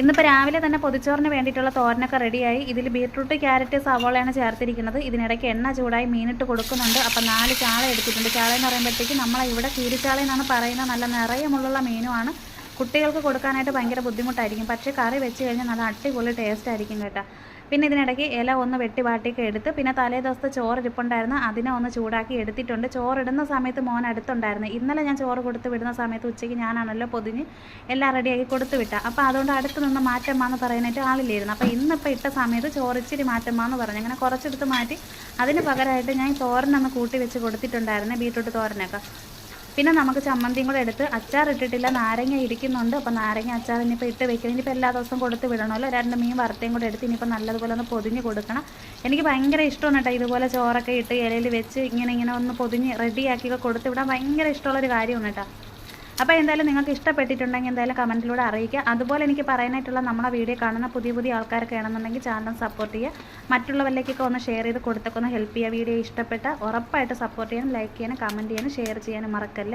ഇന്നിപ്പോൾ രാവിലെ തന്നെ പൊതിച്ചോറിന് വേണ്ടിയിട്ടുള്ള തോരനൊക്കെ റെഡിയായി. ഇതിൽ ബീട്രൂട്ട് ക്യാരറ്റ് സവോളയാണ് ചേർത്തിരിക്കുന്നത്. ഇതിനിടയ്ക്ക് എണ്ണ ചൂടായി മീനിട്ട് കൊടുക്കുന്നുണ്ട്. അപ്പം നാല് ചാള എടുത്തിട്ടുണ്ട്. ചാള എന്ന് പറയുമ്പോഴത്തേക്ക് നമ്മളെ ഇവിടെ കീരിച്ചാള എന്നാണ് പറയുന്നത്. നല്ല നിറയെ മുള്ളുള്ള മീനുമാണ്. കുട്ടികൾക്ക് കൊടുക്കാനായിട്ട് ഭയങ്കര ബുദ്ധിമുട്ടായിരിക്കും. പക്ഷേ കറി വെച്ച് കഴിഞ്ഞാൽ നല്ല അടിപൊളി ടേസ്റ്റ് ആയിരിക്കും കേട്ടോ. പിന്നെ ഇതിനിടയ്ക്ക് ഇല ഒന്ന് വെട്ടി വാട്ടിയൊക്കെ എടുത്ത് പിന്നെ തലേ ദിവസത്തെ ചോറ് ഇരിപ്പുണ്ടായിരുന്നു. അതിനെ ഒന്ന് ചൂടാക്കി എടുത്തിട്ടുണ്ട്. ചോറിടുന്ന സമയത്ത് മോൻ അടുത്തുണ്ടായിരുന്നു. ഇന്നലെ ഞാൻ ചോറ് കൊടുത്ത് വിടുന്ന സമയത്ത് ഉച്ചയ്ക്ക് ഞാനാണല്ലോ പൊതിഞ്ഞ് എല്ലാം റെഡിയാക്കി കൊടുത്തു വിട്ട. അപ്പോൾ അതുകൊണ്ട് അടുത്ത് നിന്ന് മാറ്റമ്മാന്ന് പറയാനായിട്ട് ആളില്ലായിരുന്നു. അപ്പോൾ ഇന്നിപ്പോൾ ഇട്ട സമയത്ത് ചോറ് ഇച്ചിരി മാറ്റമ്മാന്ന് പറഞ്ഞു. അങ്ങനെ കുറച്ചെടുത്ത് മാറ്റി അതിന് പകരമായിട്ട് ഞാൻ തോരനൊന്ന് കൂട്ടി വെച്ച് കൊടുത്തിട്ടുണ്ടായിരുന്നു ബീട്രൂട്ട് തോരനൊക്കെ. പിന്നെ നമുക്ക് ചമ്മന്തിയും കൂടെ എടുത്ത് അച്ചാർ ഇട്ടിട്ടില്ല. നാരങ്ങ ഇരിക്കുന്നുണ്ട്. അപ്പോൾ നാരങ്ങ അച്ചാർ ഇനിയിപ്പോൾ ഇട്ട് വെക്കണം. ഇനിയിപ്പോൾ എല്ലാ ദിവസവും കൊടുത്ത് വിടണമല്ലോ. രണ്ട് മീൻ വറുത്തയും കൂടെ എടുത്ത് ഇനിയിപ്പോൾ നല്ലതുപോലെ ഒന്ന് പൊതിഞ്ഞ് കൊടുക്കണം. എനിക്ക് ഭയങ്കര ഇഷ്ടമാണ് കേട്ടോ ഇതുപോലെ ചോറൊക്കെ ഇട്ട് ഇലയിൽ വെച്ച് ഇങ്ങനെ ഇങ്ങനെ ഒന്ന് പൊതിഞ്ഞ് റെഡിയാക്കിയൊക്കെ കൊടുത്ത് വിടാൻ. ഭയങ്കര ഇഷ്ടമുള്ളൊരു കാര്യമാണ് കേട്ടോ. അപ്പോൾ എന്തായാലും നിങ്ങൾക്ക് ഇഷ്ടപ്പെട്ടിട്ടുണ്ടെങ്കിൽ എന്തായാലും കമന്റിലൂടെ അറിയിക്കുക. അതുപോലെ എനിക്ക് പറയാനായിട്ടുള്ള നമ്മുടെ വീഡിയോ കാണുന്ന പുതിയ പുതിയ ആൾക്കാരൊക്കെ ആണെന്നുണ്ടെങ്കിൽ ചാനൽ സപ്പോർട്ട് ചെയ്യുക. മറ്റുള്ളവരിലേക്കൊക്കെ ഒന്ന് ഷെയർ ചെയ്ത് കൊടുത്തൊക്കെ ഒന്ന് ഹെൽപ്പ് ചെയ്യുക. വീഡിയോ ഇഷ്ടപ്പെട്ട ഉറപ്പായിട്ട് സപ്പോർട്ട് ചെയ്യാനും ലൈക്ക് ചെയ്യാനും കമന്റ് ചെയ്യാനും ഷെയർ ചെയ്യാനും മറക്കല്ലേ?